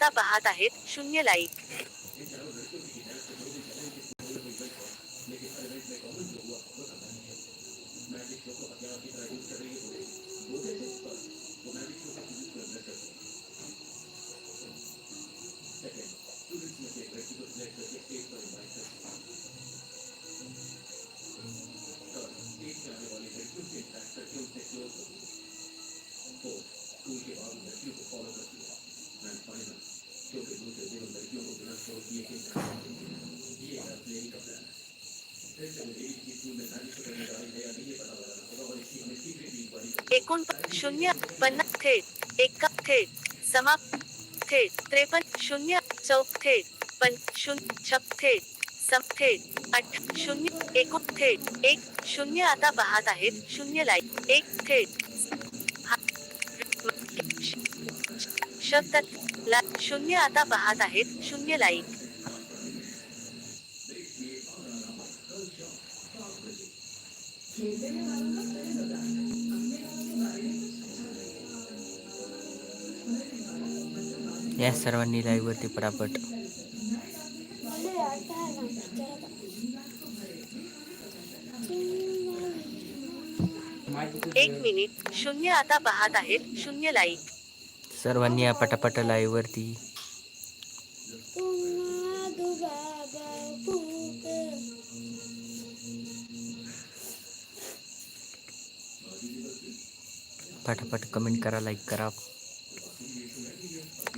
आता पाहत आहेत शून्य लाईक Four, school एकोण शून्य पन्नास थेट एका थेट समाप्त थेट त्रेपन्न शून्य चौक थेट पण शून्य छप थेट सम थेट अठ शून्य एकोण थेट एक शून्य आता पाहत आहेत शून्य लाइट एक थेट हा- शब्दात ला शून्य आता पाहत आहेत शून्य लाईक या सर्वांनी लाईव्ह वरती पटापट. एक मिनिट शून्य आता पाहत आहेत शून्य लाईक सर्वांनी या पटापट लाईव्हवरती पटापट कमेंट करा लाईक करा.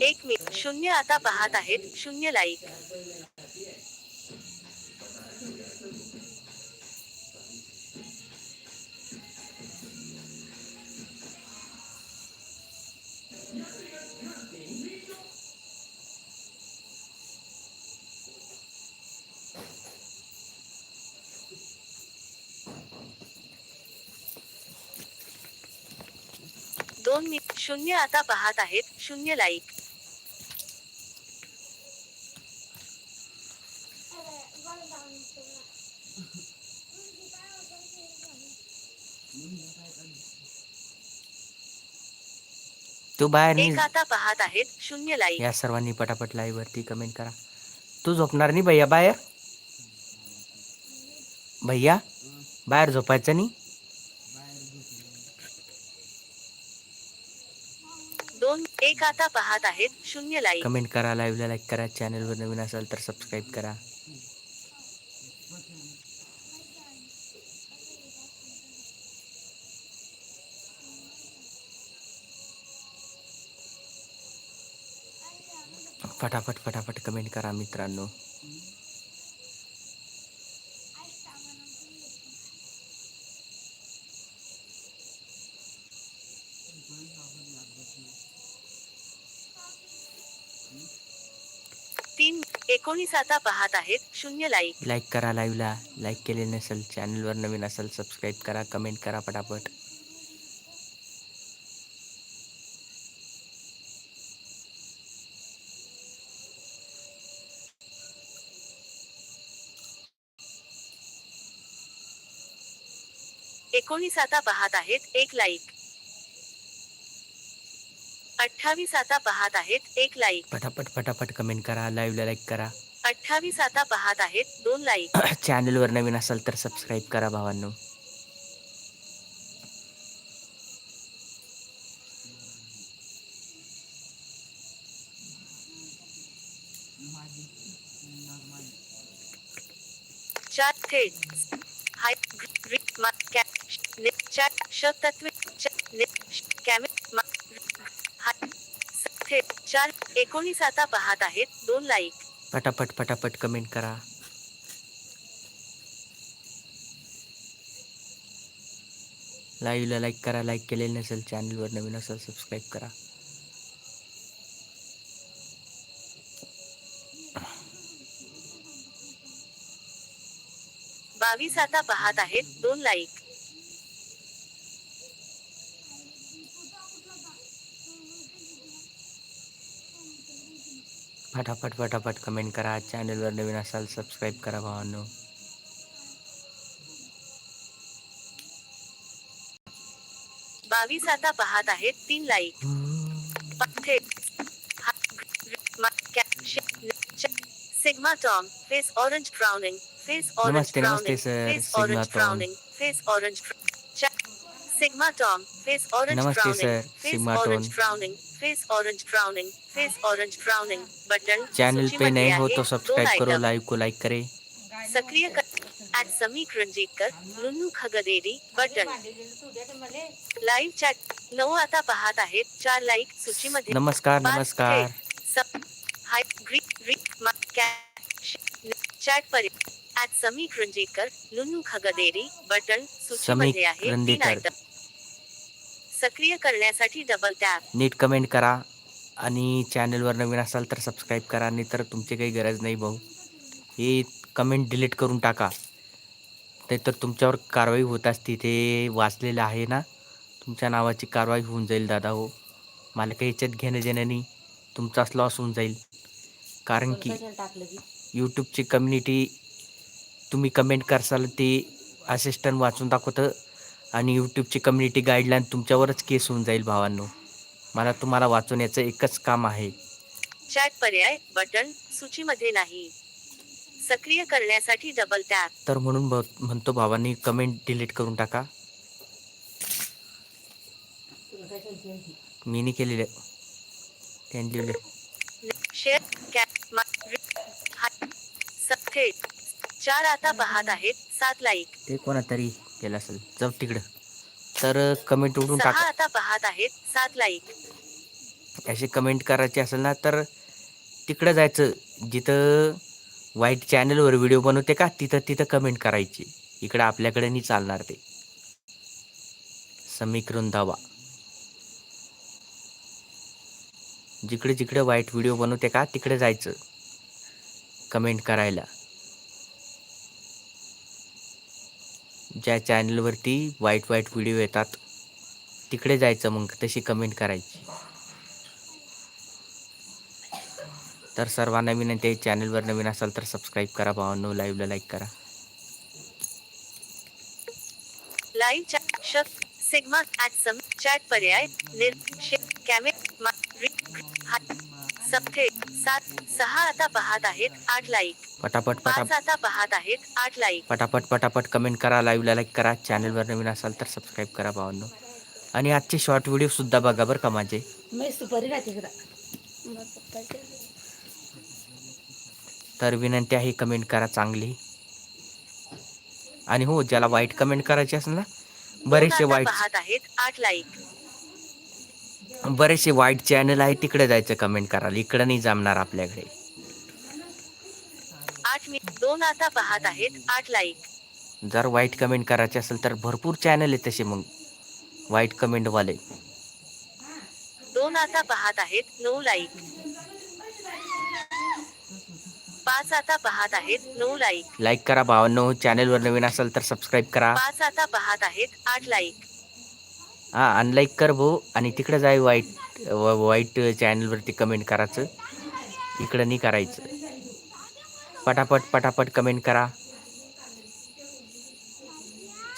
एक मिनिट. शून्य आता पाहत आहेत. शून्य लाईक दोन मिनिट शून्य आता पाहत आहेत. शून्य लाईक तू बाहेर एक आता पाहत आहेत. शून्य लाईक या सर्वांनी पटापट लाईव्ह वरती कमेंट करा. तू झोपणार नाही भैया बाहेर? भैया बाहेर झोपायचं नाही दोन एक आता पाहत आहेत शून्य लाईक कमेंट करा लाईव्हला लाईक करा चॅनलवर नवीन असाल तर सबस्क्राईब करा. फटाफट फटाफट कमेंट करा मित्रांनो. एकोणीस आता पाहत आहेत शून्य लाईक लाईक करा लाईव्हला लाईक केले नसेल चॅनलवर नवीन असेल सबस्क्राईब करा कमेंट करा पटापट. एकोणीस आता पाहत आहेत एक लाईक अठ्ठावीस आता पाहत आहेत एक लाईक पटापट फटाफट कमेंट करा लाईव्हला लाईक करा अठ्ठावीस आता पाहत आहेत दोन लाईक चॅनलवर नवीन असाल तर सबस्क्राईब करा भावांनो चार थेट हाय ग्री मा कॅप ने चार श तत्व कॅमे चार एकोणीस आता पाहत आहेत दोन लाईक पटापट पटापट कमेंट करा. लाईव्हला लाईक करा लाईक केलेलं नसेल चॅनलवर नवीन असेल सबस्क्राईब करा. बावीस आता पाहत आहेत दोन लाईक फटाफट फटाफट कमेंट करा चॅनलवर नवीन असाल सबस्क्राईब करा भावांनो बावीस आता पाहत आहेत तीन like sigma Tom face orange frowning face orange sir. Face orange Tom. Frowning face orange sigma Tom face orange sir. Face orange Tom. Face orange frowning face orange frowning button channel पे नए हो तो subscribe करो live को like करें। सक्रिय कर at Samik Ranjitkar लुन्नू खगदेरी बटन लाईव्ह चॅट नऊ आता पाहत आहेत चार लाईक सूचीमध्ये नमस्कार नमस्कार। हाय ग्रीक ग्रीक चॅट पर्यंत ऍट समीक रंजीतकर लुन्नू खगदेरी बटन सूचीमध्ये आहे तीन रंजीकर. आयटम सक्रिय करण्यासाठी डबल टॅप नीट कमेंट करा आणि चॅनलवर नवीन असाल तर सबस्क्राईब करा नाही तर तुमची काही गरज नाही भाऊ. हे कमेंट डिलीट करून टाका. नाही तर तुमच्यावर कारवाई होत असते ते वाचलेलं आहे ना? तुमच्या नावाची कारवाई होऊन जाईल दादा हो. मला काही याच्यात घेणं देणं नाही. तुमचाच लॉस होऊन जाईल. कारण की यूट्यूबची कम्युनिटी तुम्ही कमेंट करसाल ते असिस्टंट वाचून दाखवतं. आणि यूट्यूबची कम्युनिटी गाईडलाईन तुमच्यावरच केस होऊन जाईल भावांनो. मला तुम्हाला वाचवण्याचं एकच काम आहे. चॅट पर्याय बटन सूचीमध्ये नाही. सक्रिय करण्यासाठी डबल टॅप तर म्हणून म्हणतो भावांनी कमेंट डिलीट करून टाका. मी नाही केलेलं. त्यांनी लिहिले शेअर कॅप चार आता पाहत आहेत सात लाईक ते कोणातरी केलं असेल. जाऊ तिकडं. तर कमेंट उडून सहा टाका. आता पाहत आहेत सात लाईक अशी कमेंट करायची असेल ना तर तिकडं जायचं. जिथं वाईट चॅनलवर व्हिडिओ बनवते का तिथं तिथं कमेंट करायची. इकडं आपल्याकडे नाही चालणार ते. समीकरण दावा जिकडे जिकडे वाईट व्हिडिओ बनवते का तिकडे जायचं. कमेंट करायला. ज्या चॅनलवरती वाईट वाईट व्हिडिओ येतात. तिकडे जायचं मग तशी कमेंट करायची. तर सर्वांना विनंती आहे चॅनलवर नवीन असाल तर सबस्क्राईब करा भावांनो लाईव्हला लाईक करा. Live chat sigma at some chat पर्याय निर कॅमे थेट सात सहा आता पाहत आहेत आठ लाईक पटापट पाच पटापट आता पाहत आहेत आठ लाईक पटापट पटापट कमेंट करा लाईव्हला लाईक करा चॅनलवर नवीन असाल तर सबस्क्राईब करा भावांनो. आणि आजचे शॉर्ट व्हिडिओसुद्धा बघा बरं का माझे. मी सुपारी राहते इकडं तर विनंती आहे कमेंट करा चांगली. आणि हो ज्याला वाईट कमेंट करायची असेल ना बरेचसे आता वाईट. पाहत आहेत आठ लाईक बरेचसे वाईट चॅनल आहे तिकडे जायचं कमेंट करायला. इकडं नाही जमणार आपल्याकडे. आठ मी दोन आता पाहत आहेत आठ लाईक जर वाईट कमेंट करायचे असेल तर भरपूर चॅनल आहे तसे मग. वाईट कमेंटवाले दोन आता पाहत आहेत नऊ लाईक पाच आता पाहत आहेत नऊ लाईक लाईक करा भावांनो. चॅनलवर नवीन असेल तर सबस्क्राईब करा. पाच आता पाहत आहेत आठ लाईक हां अनलाईक कर भाऊ. आणि तिकडे जाय वाईट व- वाईट चॅनलवरती कमेंट करायचं. इकडं नाही करायचं. पटापट पटापट कमेंट करा.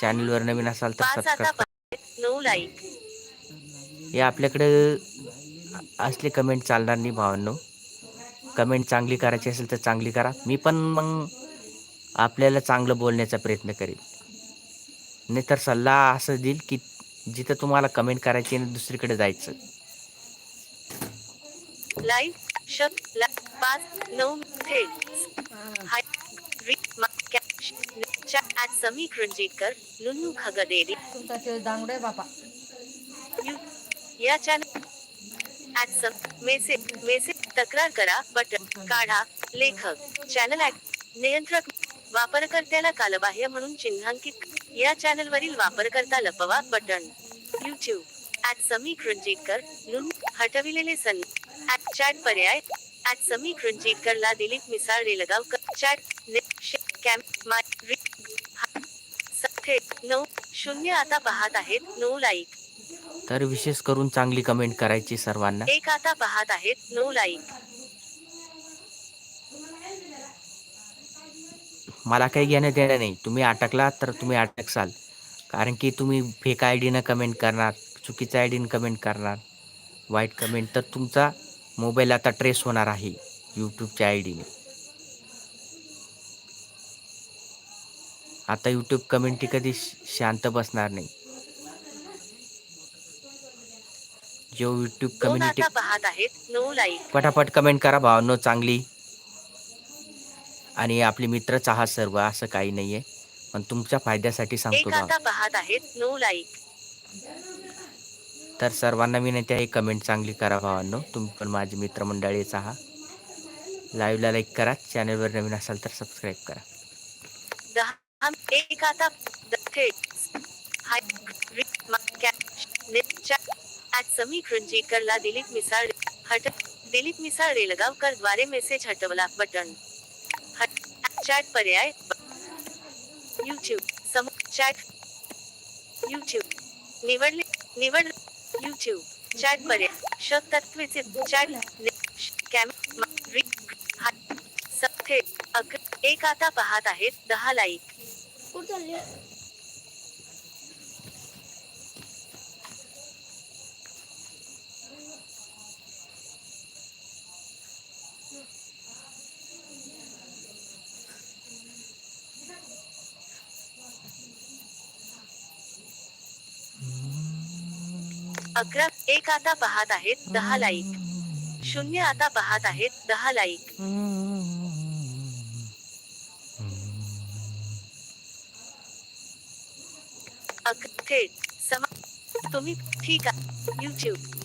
चॅनलवर नवीन असाल तर सबस्क्राईब नऊ लाईक हे आपल्याकडं असले कमेंट चालणार नाही भावांनो. कमेंट चांगली करायची असेल तर चांगली करा. मी पण मग आपल्याला चांगलं बोलण्याचा प्रयत्न करेल नाही तर सल्ला असं देईल की जिथं तुम्हाला कमेंट करायची ना दुसरीकडे जायचं. लाईव्ह ला पाच नऊ थेट हाय रि मा- कॅ- श- चॅट ऍट समीक रंजीतकर लुन्नू खगदेरी तुमचा ते दांगडे बापा. यू चॅनल मेसेज मेसेज तक्रार करा बटन काढा लेखक चॅनल ऍट नियंत्रक वापरकर्त्याला कालबाह्य म्हणून चिन्हांकित या चॅनलवरील वापरकर्ता लपवा button. YouTube at Samik Ranjitkar Lun हटविलेले सन ऍट चॅट पर्याय ऍट समीक रंजीतकरला दिलीप मिसाळ रेलगावकर. चॅट ने शे- कॅम माय नऊ शून्य आता पाहत आहेत नऊ लाईक तर विशेष करून चांगली कमेंट करायची सर्वांना. एक आता पाहत आहेत नऊ लाईक मला काही घेणं देणं नाही. तुम्ही अटकला तर तुम्ही अटकसाल कारण की तुम्ही फेक आय डीनं कमेंट करणार चुकीचं आय डीनं कमेंट करणार वाईट कमेंट तर तुमचा मोबाईल आता ट्रेस होणार आहे यूट्यूबच्या आय डीने आता यूट्यूब कमेंटी कधी शांत बसणार नाही. जो यूट्यूब कम्युनिटी पटापट कमेंट करा भाव नो चांगली. आणि आपले मित्रच आहात सर्व असं काही नाहीये. पण तुमच्या फायद्यासाठी सांगतो एक आता पाहत आहेत नऊ लाईक. तर सर्वांना विनंती आहे कमेंट चांगली करा भावांनो. तुम्ही पण माझे मित्रमंडळीच आहात लाईव्हला लाईक करा चॅनलवर नवीन असाल तर सबस्क्राईब करा. दहा एक आता द- थेट हाय रि- मा- कॅ- ने- चा- ॲट समी करला दिलीप मिसाळ हट दिलीप मिसाळ रेलगावकरद्वारे मेसेज हटवला बटन चॅट पर्याय युट्यूब सम चॅट युट्यूब निवडले निवड युट्यूब चॅट पर्याय शतत्वेचे चॅट कॅम मा- अक एक आता पाहत आहेत दहा लाईक अकरा, एक आता पाहत आहेत, दहा लाईक. शून्य आता पाहत आहेत, दहा लाईक. थेट. समा तुम्ही ठीक आहे. युट्यूब